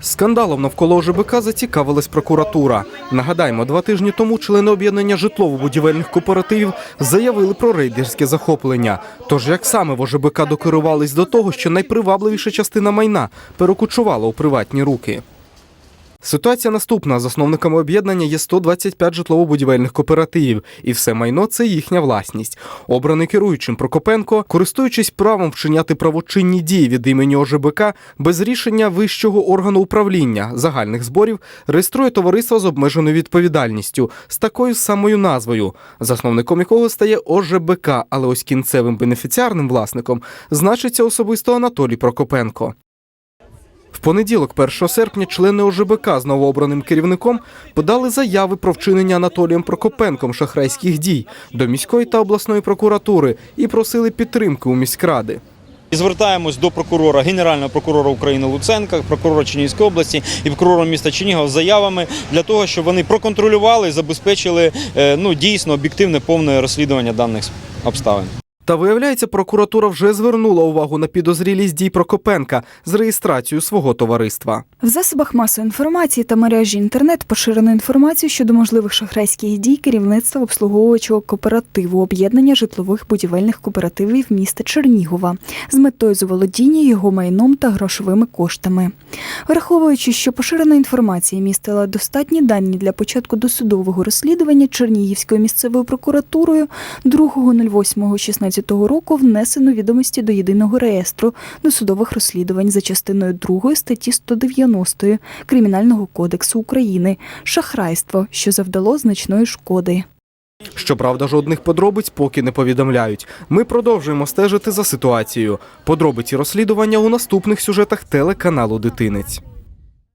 Скандалом навколо ОЖБК зацікавилась прокуратура. Нагадаємо, два тижні тому члени об'єднання житлово-будівельних кооперативів заявили про рейдерське захоплення. Тож як саме в ОЖБК докерувались до того, що найпривабливіша частина майна перекочувала у приватні руки. Ситуація наступна: засновниками об'єднання є 125 житлово-будівельних кооперативів, і все майно це їхня власність. Обраний керуючим Прокопенко, користуючись правом вчиняти правочинні дії від імені ОЖБК без рішення вищого органу управління загальних зборів, реєструє товариство з обмеженою відповідальністю з такою самою назвою, засновником якого стає ОЖБК, але ось кінцевим бенефіціарним власником значиться особисто Анатолій Прокопенко. Понеділок, 1 серпня, члени ОЖБК з новообраним керівником подали заяви про вчинення Анатолієм Прокопенком шахрайських дій до міської та обласної прокуратури і просили підтримки у міськради. І звертаємось до прокурора, генерального прокурора України Луценка, прокурора Чернігівської області і прокурора міста Чернігова з заявами для того, щоб вони проконтролювали і забезпечили е, ну дійсно об'єктивне повне розслідування даних обставин. Та виявляється, прокуратура вже звернула увагу на підозрілість дій Прокопенка з реєстрацією свого товариства. В засобах масової інформації та мережі інтернет поширено інформацію щодо можливих шахрайських дій керівництва обслуговуючого кооперативу об'єднання житлових будівельних кооперативів міста Чернігова з метою заволодіння його майном та грошовими коштами. Враховуючи, що поширена інформація містила достатні дані для початку досудового розслідування Чернігівською місцевою прокуратурою 2.08.16 року внесено відомості до єдиного реєстру досудових розслідувань за частиною 2 статті 190 Кримінального кодексу України шахрайство, що завдало значної шкоди. Щоправда, жодних подробиць поки не повідомляють. Ми продовжуємо стежити за ситуацією. Подробиці розслідування у наступних сюжетах телеканалу Дитинець.